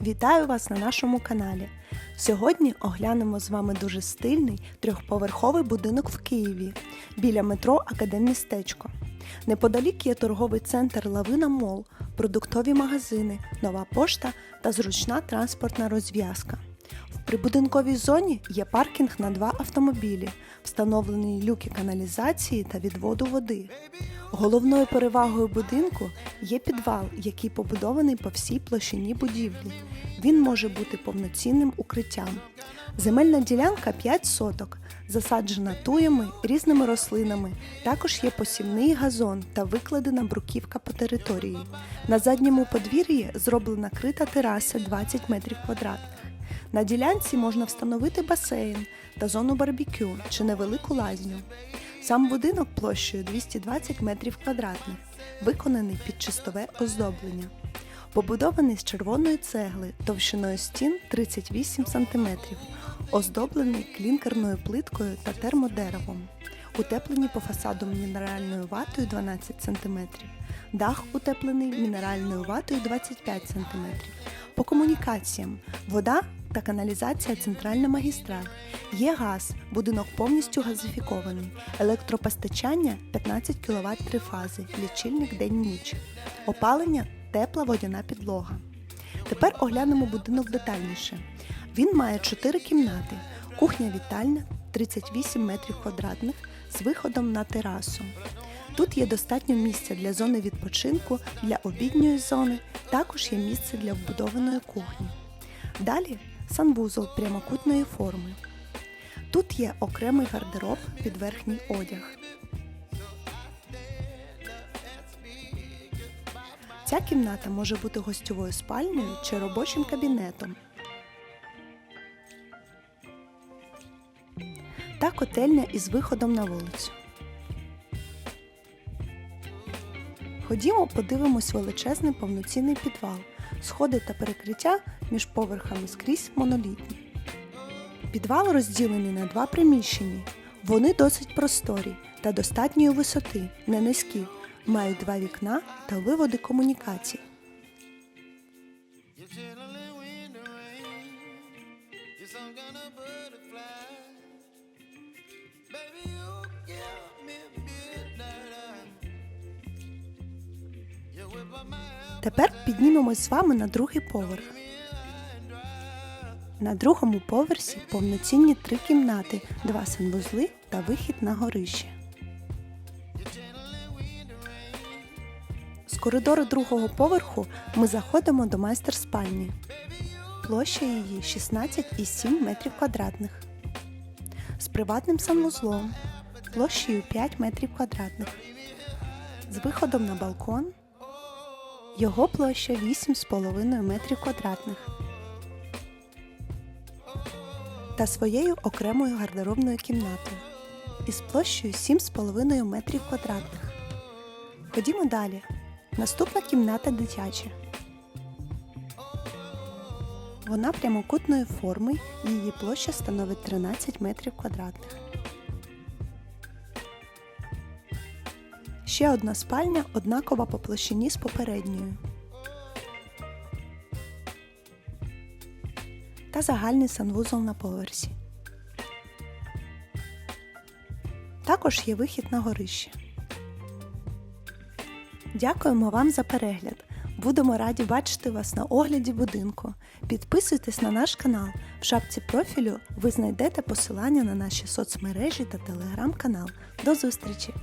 Вітаю вас на нашому каналі. Сьогодні оглянемо з вами дуже стильний трьохповерховий будинок в Києві біля метро Академмістечко. Неподалік є торговий центр Лавина Мол, продуктові магазини, нова пошта та зручна транспортна розв'язка. В прибудинковій зоні є паркінг на два автомобілі, встановлені люки каналізації та відводу води. Головною перевагою будинку є підвал, який побудований по всій площині будівлі. Він може бути повноцінним укриттям. Земельна ділянка 5 соток, засаджена туями, різними рослинами. Також є посівний газон та викладена бруківка по території. На задньому подвір'ї зроблена крита тераса 20 метрів квадратних. На ділянці можна встановити басейн та зону барбекю чи невелику лазню. Сам будинок площею 220 метрів квадратних, виконаний під чистове оздоблення. Побудований з червоної цегли товщиною стін 38 см, оздоблений клінкерною плиткою та термодеревом. Утеплені по фасаду мінеральною ватою 12 см, дах утеплений мінеральною ватою 25 см. По комунікаціям вода та каналізація центральна магістраль. Є газ, будинок повністю газифікований, електропостачання 15 кВт три фази, лічильник день-ніч. Опалення тепла водяна підлога. Тепер оглянемо будинок детальніше. Він має 4 кімнати, кухня-вітальня 38 метрів квадратних з виходом на терасу. Тут є достатньо місця для зони відпочинку, для обідньої зони, також є місце для вбудованої кухні. Далі санвузол прямокутної форми. Тут є окремий гардероб під верхній одяг. Ця кімната може бути гостьовою спальнею чи робочим кабінетом. Та котельня із виходом на вулицю. Ходімо, подивимось величезний повноцінний підвал. Сходи та перекриття між поверхами скрізь монолітні. Підвал розділений на два приміщення. Вони досить просторі та достатньої висоти, не низькі, мають два вікна та виводи комунікацій. Give Тепер піднімемось з вами на другий поверх. На другому поверсі повноцінні три кімнати, два санвузли та вихід на горище. З коридору другого поверху ми заходимо до майстер-спальні. Площа її 16,7 метрів квадратних. З приватним санвузлом площею 5 метрів квадратних. З виходом на балкон його площа 8,5 метрів квадратних та своєю окремою гардеробною кімнатою із площею 7,5 метрів квадратних. Ходімо далі. Наступна кімната дитяча. Вона прямокутної форми, її площа становить 13 метрів квадратних. Ще одна спальня однакова по площині з попередньою. Та загальний санвузол на поверсі. Також є вихід на горище. Дякуємо вам за перегляд. Будемо раді бачити вас на огляді будинку. Підписуйтесь на наш канал. В шапці профілю ви знайдете посилання на наші соцмережі та телеграм-канал. До зустрічі!